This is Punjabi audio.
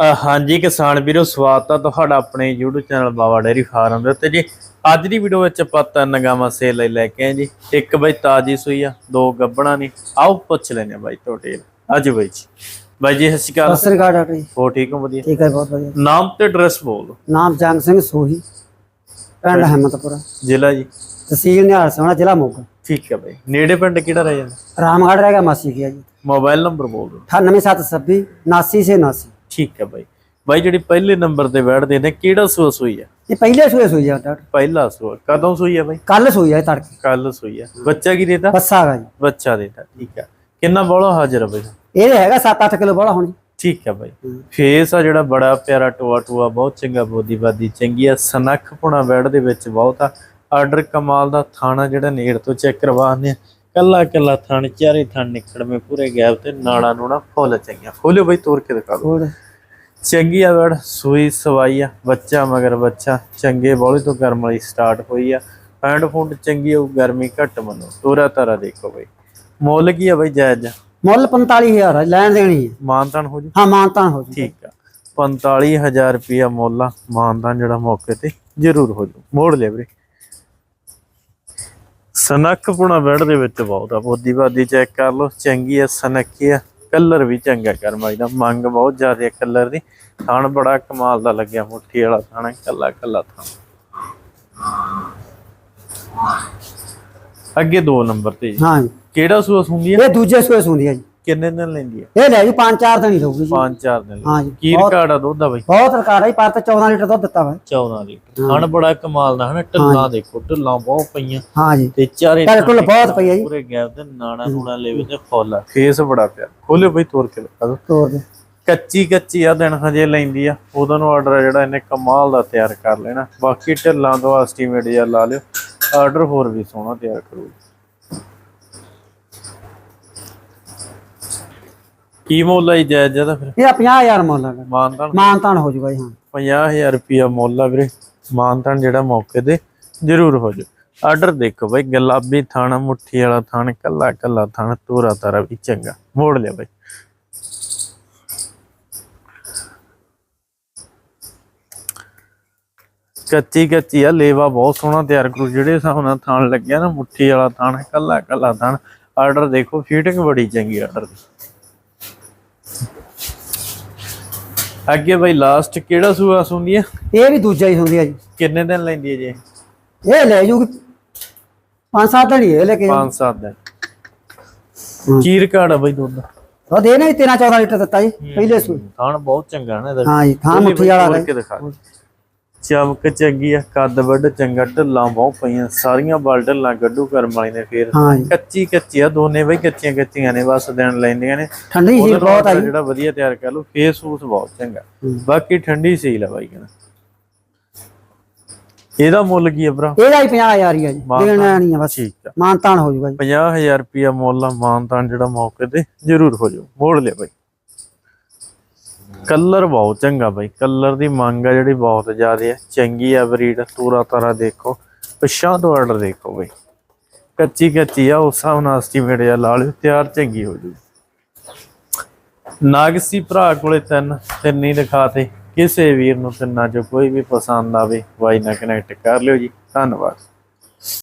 ਹਾਂਜੀ ਕਿਸਾਨ ਵੀਰੋ ਸਵਾਗਤ ਆ ਤੁਹਾਡਾ ਆਪਣੇ YouTube channel Bawa dairy farm ਦੇ ਉੱਤੇ ਜੀ। ਅੱਜ ਦੀ ਵੀਡੀਓ ਵਿੱਚ ਆਪਾਂ ਤਿੰਨ ਗਾਵਾਂ ਸੇਲ ਲਈ ਲੈ ਕੇ ਆਏ ਜੀ। ਇੱਕ ਬਈ ਤਾਜੀ ਸੂਈ ਆ ਦੋ ਗੱਬਣਾ ਨੇ। ਆਓ ਪੁੱਛ ਲੈਨੇ ਆ ਬਾਈ ਤੁਹਾਡੇ। ਅੱਜ ਬਾਈ ਜੀ। ਬਾਈ ਜੀ ਸਤਿ ਸ਼੍ਰੀ ਅਕਾਲ। ਸਤਿ ਸ੍ਰੀ ਅਕਾਲ ਡਾਕਟਰ ਜੀ। ਹੋ ਠੀਕ ਹੋ? ਵਧੀਆ। ਠੀਕ ਹੈ ਬਹੁਤ ਵਧੀਆ। ਨਾਮ ਤੇ ਐਡਰੈਸ ਬੋਲ ਨਾਮ ਜੰਗ ਸਿੰਘ ਸੋਹੀ ਪਿੰਡ ਅਹਿਮਦਪੁਰ। ਜ਼ਿਲ੍ਹਾ ਜੀ। ਤਹਿਸੀਲ ਨਿਹਾਲ ਸੋਹਣਾ ਜ਼ਿਲ੍ਹਾ ਮੋਗਾ। ਠੀਕ ਹੈ ਬਾਈ। ਨੇੜੇ ਪਿੰਡ ਕਿਹੜਾ ਰਹਿ ਜਾਂਦਾ? ਰਾਮਗੜ੍ਹ ਰਹਿ ਗਿਆ ਮਾਸੀ ਗਿਆ ਜੀ। ਮੋਬਾਈਲ ਨੰਬਰ ਬੋਲ ਦਿਓ। 98726 89 ਸੇ 89 ਠੀਕ ਹੈ ਬਾਈ। ਬਾਈ ਜਿਹੜੀ ਪਹਿਲੇ ਨੰਬਰ ਤੇ ਬੈਠਦੇ ਨੇ ਕਿਹੜਾ ਸੂਆ ਸੂਈ ਆ? ਇਹ ਪਹਿਲੇ ਸੂਏ ਸੂਈ ਆ ਡਾਕਟਰ। ਪਹਿਲਾ ਸੂਆ। ਕਦੋਂ ਸੂਈ ਆ ਬਾਈ? ਕੱਲ ਸੂਈ ਆ ਇਹ ਤੜਕੇ। ਕੱਲ ਸੂਈ ਆ। ਬੱਚਾ ਕੀ ਦੇਤਾ? ਬੱਸਾ ਹੈਗਾ ਜੀ। ਬੱਚਾ ਦੇਤਾ ਠੀਕ ਆ। ਕਿੰਨਾ ਬੋਲਾ ਹਾਜ਼ਰ ਆ ਬਾਈ? ਇਹ ਹੈਗਾ 7-8 ਕਿਲੋ ਬੜਾ ਹੁਣ ਜੀ। ਠੀਕ ਹੈ ਬਾਈ। ਫੇਸ ਆ ਜਿਹੜਾ ਬੜਾ ਪਿਆਰਾ ਟੋਆ ਟੋਆ ਬਹੁਤ ਚੰਗਾ ਬੋਦੀ ਬਾਦੀ ਚੰਗੀ ਆ। ਸਨੱਖ ਪੁਣਾ ਬੈਡ ਦੇ ਵਿੱਚ ਬਹੁਤ ਆ। ਆਰਡਰ ਕਮਾਲ ਦਾ ਥਾਣਾ ਜਿਹੜਾ ਨੇੜ ਤੋਂ ਚੈੱਕ ਕਰਵਾਉਂਦੇ ਆ। ਕੱਲਾ ਕੱਲਾ ਥਣ ਚਾਰੇ ਥਣ ਨਿਕੜਵੇਂ ਪੂਰੇ ਗੈਪ ਤੇ ਨਾੜਾ ਨੂੜਾ ਫੁੱਲ ਚੰਗੀਆਂ। ਖੋਲਿਓ ਬਾਈ ਤੋੜ ਕੇ ਦਿਖਾ ਦਿਓ। ਚੰਗੀ ਆ ਬੈਡ ਸੂਈ ਸਵਾਈ ਆ ਬੱਚਾ ਮਗਰ ਬੱਚਾ ਚੰਗੇ ਬੋਲੇ ਤੋਂ ਗਰਮ ਵਾਲੀ ਸਟਾਰਟ ਹੋਈ ਆ। ਪੈਂਡ ਫੁੰਡ ਚੰਗੀ ਆ ਗਰਮੀ ਘੱਟ ਮੰਨੋ। ਤੋਰਾ ਤਾਰਾ ਦੇਖੋ ਬਾਈ। ਮੁੱਲ ਕੀ ਆ ਬਾਈ ਜਾਇਜ਼? ਮੁੱਲ 45000 ਆ ਲੈਣ ਦੇਣੀ ਹੈ ਮਾਨਤਾਨ ਹੋ ਜੂ? ਹਾਂ ਮਾਨਤਾਨ ਹੋ ਜੀ। ਠੀਕ ਆ। 45000 ਰੁਪਿਆ ਮੁੱਲ ਆ। ਮਾਨਦਾਨ ਜਿਹੜਾ ਮੌਕੇ ਤੇ ਜ਼ਰੂਰ ਹੋ ਜੂ। ਮੋੜ ਲਿਆ ਵੀਰੇ। ਸਨੱਖ ਪੁਣਾ ਬੈਡ ਦੇ ਵਿੱਚ ਬਹੁਤ ਆ। ਬੋਦੀ ਬਾਦੀ ਚੈੱਕ ਕਰ ਲਓ ਚੰਗੀ ਆ ਸਨੱਖੀ ਆ। ਕਲਰ ਵੀ ਚੰਗਾ ਕਰਮਾਈ ਦਾ। ਮੰਗ ਬਹੁਤ ਜ਼ਿਆਦਾ ਕਲਰ ਦੀ। ਥਣ ਬੜਾ ਕਮਾਲ ਦਾ ਲੱਗਿਆ ਮੁੱਠੀ ਵਾਲਾ ਥਣ ਕੱਲਾ ਕੱਲਾ ਥਣ। ਅੱਗੇ ਦੋ ਨੰਬਰ ਤੇ ਜੀ। ਹਾਂ ਜੀ। ਕਿਹੜਾ ਸੂਆ ਸੁੰਦੀ ਆ? ਇਹ ਦੂਜੇ ਸੂਏ ਸੁੰਦੀ ਆ ਜੀ। ਕਿੰਨੇ ਦਿਨ ਲੈਂਦੀ ਆ ਇਹ ਲੈ ਜੀ 5-4 ਦਿਨ ਹੀ ਰਹੂਗੀ ਜੀ। ਪੰਜ ਚਾਰ ਦਿਨ ਹਾਂ ਜੀ ਕੀ ਰਿਕਾਰਡ ਆ ਦੁੱਧ ਦਾ ਬਈ? ਬਹੁਤ ਰਕਾਰ ਹੈ ਪਰ ਤਾਂ 14 ਲੀਟਰ ਦੁੱਧ ਦਿੱਤਾ ਵਾ 14 ਲੀਟਰ। ਹਣ ਬੜਾ ਕਮਾਲ ਦਾ ਹਨਾ? ਢੱਲਾਂ ਦੇਖੋ ਢੱਲਾਂ ਬਹੁਤ ਪਈਆਂ। ਹਾਂ ਜੀ। ਤੇ ਚਾਰੇ ਚੱਲ ਕੁੱਲ ਬਹੁਤ ਪਈ ਆ ਜੀ। ਪੂਰੇ ਗੈਪ ਤੇ ਨਾਣਾ ਨੂਣਾ ਲੈਵੇ ਤੇ ਫੁੱਲ ਆ। ਫੇਸ ਬੜਾ ਪਿਆ। ਖੋਲਿਓ ਬਈ ਤੋੜ ਕੇ ਦਿਖਾ ਦਿਓ। ਤੋਰ ਦੇ ਕੱਚੀ ਕੱਚੀ ਆ ਦਿਨ ਹਜੇ ਲੈਂਦੀ ਆ। ਉਹਦਾ ਨੂੰ ਆਰਡਰ ਜਿਹੜਾ ਇਹਨੇ ਕਮਾਲ ਦਾ ਤਿਆਰ ਕਰ ਲੈਣਾ। ਬਾਕੀ ਢੱਲਾਂ ਤੋਂ ਐਸਟੀਮੇਟ ਜਿਹਾ ਲਾ ਲਿਓ। ਆਰਡਰ ਹੋਰ ਵੀ ਸੋਹਣਾ ਤਿਆਰ ਕਰੂਗੀ। ਕੀ ਮੁੱਲ ਹੈ ਜਾਇਜ਼ ਜ਼ਿਆਦਾ ਫਿਰ? ਇਹ 50000 ਮੁੱਲ ਆ ਮਾਨਤਾਨ ਮਾਨਤਾਨ ਹੋ ਜੂਗਾ ਜੀ ਹਾਂ। 50000 ਰੁਪਿਆ ਮੁੱਲ ਆ ਵੀਰੇ। ਮਾਨਤਾਨ ਜਿਹੜਾ ਮੌਕੇ ਤੇ ਜ਼ਰੂਰ ਹੋ ਜਾ ਆਰਡਰ ਦੇਖੋ ਬਾਈ ਗੁਲਾਬੀ ਥਾਣਾ ਮੁੱਠੀ ਵਾਲਾ ਥਾਣ ਕੱਲਾ ਕੱਲਾ ਥਾਣ ਤੋਰਾ ਤਾਰਾ ਵੀ ਚੰਗਾ। ਮੋੜ ਲਿਆ ਬਾਈ। ਕੱਚੀ ਕੱਚੀ ਆ ਲੇਵਾ ਬਹੁਤ ਸੋਹਣਾ ਤਿਆਰ ਕਰੂ। ਜਿਹੜੇ ਹਿਸਾਬ ਨਾਲ ਥਾਣ ਲੱਗਿਆ ਨਾ ਮੁੱਠੀ ਵਾਲਾ ਥਾਣ ਕੱਲਾ ਕੱਲਾ ਥਾਣ ਆਰਡਰ ਦੇਖੋ ਫੀਟਿੰਗ ਬੜੀ ਚੰਗੀ ਆਰਡਰ ਦੀ। ਅੱਗੇ ਬਾਈ ਲਾਸਟ ਕਿਹੜਾ ਸੂਆ ਸੁਣਦੀ ਆ? ਇਹ ਵੀ ਦੂਜਾ ਹੀ ਹੁੰਦੀ ਆ ਜੀ। ਕਿੰਨੇ ਦਿਨ ਲੈਂਦੀ ਹੈ ਜੀ? ਇਹ ਲੈ ਜੂਗੀ। ਪੰਜ ਸੱਤ ਦਿਨ ਹੀ ਇਹ ਲੈ ਕੇ 5-7 ਦਿਨ। ਕੀ ਰਿਕਾਰਡ ਆ ਬਾਈ ਦੁੱਧ? ਦਾ ਉਹ ਦੇ ਨਾ 13 14 ਲੀਟਰ ਦਿੱਤਾ ਜੀ ਪਹਿਲੇ ਸੂ ਥਾਣ ਬਹੁਤ ਚੰਗਾ ਨਾ ਇਹਦਾ। ਹਾਂ ਜੀ ਥਾਂ ਖੋਲੀ ਮੁੱਠੀ ਵਾਲਾ ਹੈ ਚਮਕ ਚੰਗੀ ਆ ਕੱਦ ਵੱਡ ਚੰਗਾ ਢੱਲਾਂ ਬਹੁਤ ਪਈਆਂ ਸਾਰੀਆਂ ਬਲ ਢੱਲਾਂ ਗੱਡੂ ਕਰਮ ਵਾਲੀ ਨੇ ਫੇਰ। ਕੱਚੀ ਕੱਚੀ ਆ ਦੋਨੇ ਬਈ ਕੱਚੀਆਂ ਕੱਚੀਆਂ ਨੇ ਬਸ ਦਿਨ ਲੈਂਦੀਆਂ ਨੇ। ਠੰਡੀ ਸੀ ਬਹੁਤ ਆ ਜੀ। ਜਿਹੜਾ ਵਧੀਆ ਤਿਆਰ ਕਰ ਲਓ ਫੇਸ ਫੂਸ ਬਹੁਤ ਚੰਗਾ। ਬਾਕੀ ਠੰਡੀ ਸੀਲ ਆ ਬਾਈ ਕਹਿੰਦਾ। ਇਹਦਾ ਮੁੱਲ ਕੀ ਆ ਭਰਾ? ਇਹਦਾ ਹੀ 50000 ਹੀ ਆ ਜੀ। ਦੇਣਾ ਨਹੀਂ ਆ ਬਸ। ਮਾਨਤਾਨ ਹੋ ਜੂਗਾ ਜੀ। 50000 ਰੁਪਿਆ ਮੁੱਲ ਆ ਮਾਨਤਾਨ ਜਿਹੜਾ ਮੌਕੇ ਤੇ ਜ਼ਰੂਰ ਹੋ ਜਾਓ ਮੋੜ ਲਿਆ ਬਾਈ। ਕਲਰ ਬਹੁਤ ਚੰਗਾ ਬਾਈ। ਕਲਰ ਦੀ ਮੰਗ ਆ ਜਿਹੜੀ ਬਹੁਤ ਜ਼ਿਆਦਾ ਹੈ ਚੰਗੀ ਆ ਬਰੀਡ, ਤੂਰਾ ਤਾਰਾ ਦੇਖੋ। ਪਿਛਾਂ ਤੋਂ ਆਰਡਰ ਦੇਖੋ ਬਾਈ। ਕੱਚੀ ਕੱਚੀ ਆ, ਉਸ ਹਿਸਾਬ ਨਾਲ ਐਸਟੀਮੇਟ ਜਾਂ ਲਾ ਲਿਓ, ਤਿਆਰ ਚੰਗੀ ਹੋ ਜੂ ਨਾਗਸੀ ਭਰਾ ਕੋਲੇ ਤਿੰਨ ਤਿੰਨ ਹੀ ਦਿਖਾਤੇ। ਕਿਸੇ ਵੀਰ ਨੂੰ ਤਿੰਨਾਂ ਚੋਂ ਕੋਈ ਵੀ ਪਸੰਦ ਆਵੇ ਵਾਈ ਨਾਲ ਕਨੈਕਟ ਕਰ ਲਿਓ ਜੀ। ਧੰਨਵਾਦ।